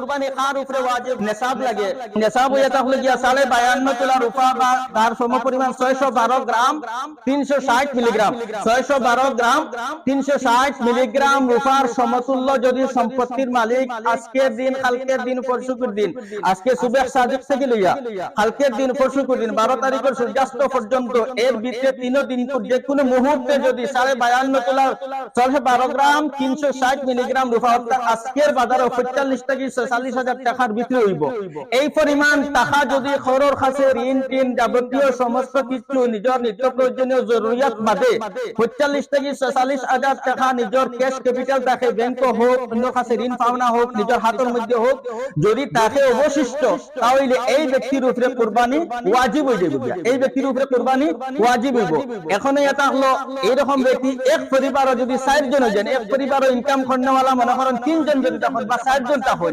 কুরবানি কার উপরে ওয়াজিব নেসাব লাগে। যদি সম্পত্তির মালিক আজকের দিন, কালকের দিন পরশুকুর দিন। আজকে সুবেহ সাদিক থেকে লইয়া তারিখের সূর্যাস্ত পর্যন্ত এর ভিতরে তিন দিন যে কোনো মুহূর্তে যদি সাড়ে বায়ান্ন তোলা ছয়শো বারো গ্রাম, তিনশো ষাট মিলিগ্রাম রূপা আজকের বাজারে পঁয়তাল্লিশ থেকে ছয়চল্লিশ হাজার টাকার বিক্রি হইব। এই পরিমাণ টাকা যদি খরর কাছে ঋণ টিন যাবতীয় সমস্ত কিছু নিজের নিত্য প্রয়োজনীয় জরুরিয়াত বাদে, পঁয়তাল্লিশ থেকে ছয়চল্লিশ হাজার টাকা নিজের ক্যাশ ক্যাপিটাল থাকে ব্যাংক হোক, অন্য কাছে ঋণ পাওনা হোক, নিজের হাতের মধ্যে হোক, যদি তাকে অবশিষ্ট, তাহলে এই ব্যক্তির উপরে কোরবানি ওয়াজিব হয়ে যাবে এই ব্যক্তির উপরে কোরবানি ওয়াজিব হইব। এখন এটা হলো এইরকম ব্যক্তি, এক পরিবারও যদি চারজন হইছেন এক পরিবারও ইনকাম করনেওয়ালা মনে করেন তিনজন যদি তখন বা চারজন তখন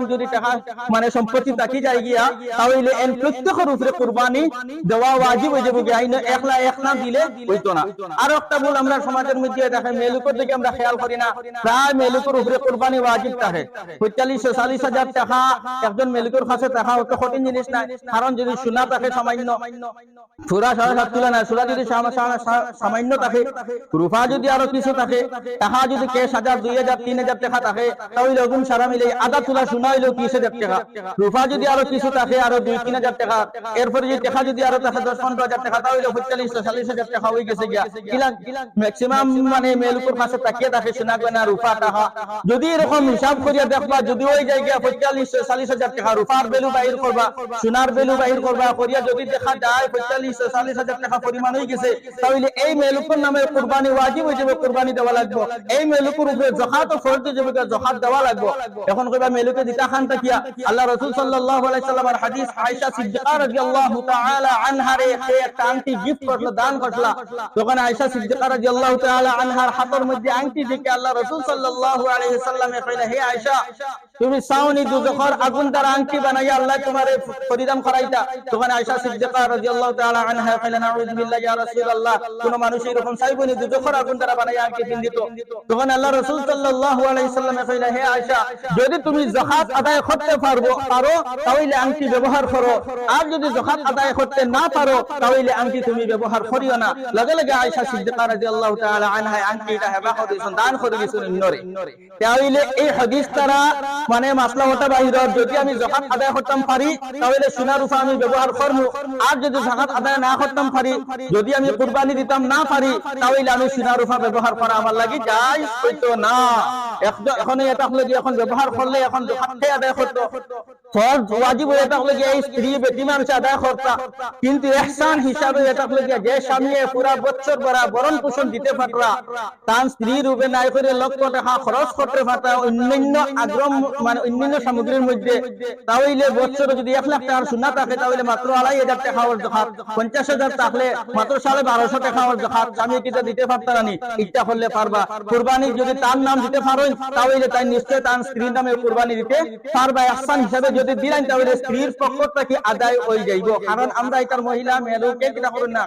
যদি টাকা মানে সম্পত্তি থাকি যায় গিয়া তাহলে এন প্রত্যেকের উপরে কোরবানি দেওয়া ওয়াজিব হয়ে যাবে গিয়া। আইন একলা এক না দিলে হইতো না। আর একটা ভুল আমরা সমাজের মধ্যে দেখে, মেলুকের দিকে আমরা খেয়াল করি না। প্রায় মেলুকের উপরে কোরবানি ওয়াজিব থাকে পঁয়তাল্লিশ চল্লিশ হাজার টাকা একজন মেলুকের কাছে টাকা অত কঠিন জিনিস না কারণ যদি সোনা থাকে সামান্য, সুরা সাড়ে সাত তুলে না সুরা যদি সামা- সামা- সামান্য থাকে, রূপা যদি আরও কিছু থাকে টাকা যদি কেশ হাজার, দুই হাজার, তিন হাজার টাকা থাকে, তাহলে ওগুন সারা মিলে আধা তুলা সোনা হইলেও তিরিশ হাজার টাকা। রূপা যদি আরও কিছু থাকে আরও দুই তিন হাজার টাকা। এরপরে যদি টাকা যদি আরও থাকে দশ পনেরো হাজার টাকা, তাহলে পঁয়তাল্লিশ চল্লিশ হাজার টাকা হয়ে গেছে গিয়া। ম্যাক্সিমাম মানে মেলুকুর কাছে তাকিয়ে থাকে সোনা গয়না রূপা টাকা যদি এরকম হিসাব করিয়া দেখবা, যদি ওই জায়গা পঁয়তাল্লিশ চল্লিশ হাজার টাকা। রূপার বেলু বাহির করবা সোনার বেলু বাহির করবা করিয়া যদি দেখা যায় পঁয়তাল্লিশ চল্লিশ হাজার টাকা পরিমাণ হয়ে গেছে, তাহলে এই মেলুকুর নামে কোরবানি ওয়াজিব হয়ে যাবে কোরবানি দেওয়া লাগবে। এই মেলুকুর উপরে জখাত ও ফরজ হয়ে যাবে জখাত দেওয়া লাগবে। এখন কইবা মেলুকে দিতা খান তাকিয়া আল্লাহ রাসূল সাল্লাল্লাহু আলাইহি সাল্লামের হাদিস আয়েশা সিদ্দিকা রাদিয়াল্লাহু তাআলা আনহা রে, সে একটা আংটি গিফট করল, দান করল। তখন আয়েশা সিদ্দিকা রাদিয়াল্লাহু তাআলা আনহার হাতের মধ্যে আংটি দেখে আল্লাহ রাসূল সাল্লাল্লাহু আলাইহি সাল্লামে কইলা হে আয়েশা তুমি সাউনি দুজখর আগুন দ্বারা আংটি বানাইয়া আল্লাহ তোমারে পরিধান করাইতা, তখন আয়েশা সিদ্দিকা রাদিয়াল্লাহু তাআলা আনহা কইলা নাউযু বিল্লাহি ইয়া রাসূলুল্লাহ। কোন মানুষ এরকম চাইবনি দুজখর আগুন দ্বারা বানাইয়া আংটি পিন্দিত তখন আল্লাহ রাসূল সাল্লাল্লাহু আলাইহি সাল্লামে কইলা হে আয়েশা যদি তুমি যাকাত আদায় করতে পারব, পারো, তাহলে আংটি ব্যবহার করো। আর যদি যাকাত আদায় করতে না পারো, তাহলে আংটি তুমি ব্যবহার করিও না। লগে লগে আয়েশা সিদ্দিকা রাদিয়াল্লাহু তাআলা আনহা আংটিটা হেবা করে দান করে দিয়েছেন ইন্নরে তাহলে এই হাদিস দ্বারা মানে মাসলা হতে বাহির যদি আমি যাকাত আদায় করতাম পারি, তাহলে সোনা রূপা আমি ব্যবহার করব আর যদি যাকাত আদায় না করতাম পারি, যদি আমি কুরবানি দিতাম না পারি, তাহলে আমি সোনা রূপা ব্যবহার করা আমার লাগি যাই হইতো না। এখন- এটা হলো এখন ব্যবহার করলে এখন আদায় করতো। পোষণ দিতে নাই অন্যান্য আগ্রহ মানে অন্যান্য সামগ্রীর মধ্যে তাহলে বছর যদি এক লাখ টাকার সোনা থাকে, তাহলে মাত্র আড়াই হাজার টাকা ওর জখাত, পঞ্চাশ হাজার থাকলে মাত্র সাড়ে বারোশো টাকা ওর জখাত। স্বামী কিটা দিতে পারতারা নি ইচ্ছা করলে পারবা। কুরবানি যদি তার নাম দিতে পারো, তাহলে তাই নিশ্চয় তার স্ত্রীর নামে কুরবানি দিতে পারবা। আহসান হিসাবে যদি দিলেন, তাহলে স্ত্রীর পক্ষ থেকে আদায় হয়ে যাইব। কারণ আমরা এটার মহিলা মেয়েকে কিনা করুন না।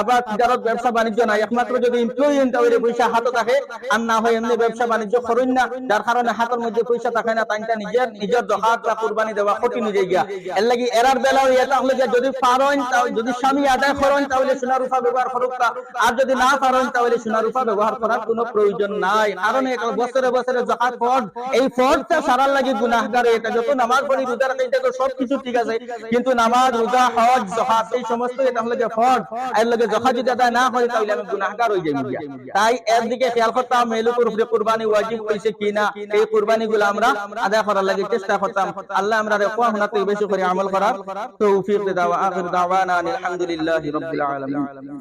আবার তিজারত ব্যবসা বাণিজ্য নাই। একমাত্র যদি এমপ্লয়ি তাহলে পয়সা হাতে থাকে। আর না হয় এমনি ব্যবসা বাণিজ্য করুন না। যার কারণে হাতের মধ্যে পয়সা থাকে না। তাইটা নিজের নিজের জহাত বা কুরবানি দেওয়া কঠিন হয়ে গিয়া। এর লাগি এরার বেলাও এটা হলে যদি পারেন যদি স্বামী আদায় করেন তাহলে সোনা রূপা ব্যবহার করুক আর যদি না পারেন তাহলে সোনা রূপা ব্যবহার করার কোনো প্রয়োজন নাই। কারণ এটা বছরে বছরে জাকাত ফরজ এই ফরজটা সারার লাগি গুনাহগার এটা। যত নামাজ পড়ি রোজা রাখি সব কিছু ঠিক আছে। কিন্তু নামাজ রোজা হজ এই সমস্ত এটা হলে যে এর লগে যদি আদায় না হয় তাহলে আমি গুনাহগার হয়ে যাই তাই এর দিকে খেয়াল করতাম মেলুকুর উপরে কুরবানি ওয়াজিব হইছে কিনা এই কুরবানি গুলো আমরা আদায় করার লাগি চেষ্টা করতাম। আল্লাহ আমরা রেখা থেকে বেশি করে আমল করার তৌফিক দাওয়া। আখির দাওয়ানা আলহামদুলিল্লাহি রাব্বিল আলামিন।